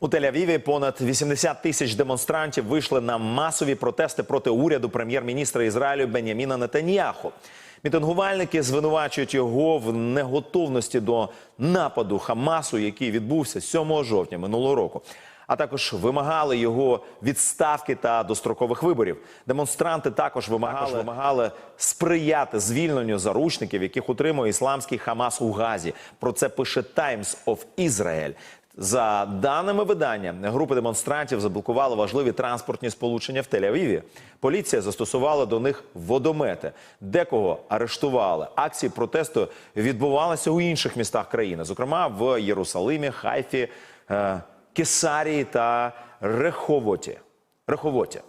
У Тель-Авіві понад 80 тисяч демонстрантів вийшли на масові протести проти уряду прем'єр-міністра Ізраїлю Беняміна Нетаньяху. Мітингувальники звинувачують його в неготовності до нападу Хамасу, який відбувся 7 жовтня минулого року. А також вимагали його відставки та дострокових виборів. Демонстранти також вимагали, вимагали сприяти звільненню заручників, яких утримує ісламський Хамас у Газі. Про це пише Times of Israel. За даними видання, групи демонстрантів заблокували важливі транспортні сполучення в Тель-Авіві. Поліція застосувала до них водомети. Декого арештували. Акції протесту відбувалися у інших містах країни, зокрема в Єрусалимі, Хайфі, е, Кесарії та Реховоті. Реховоті.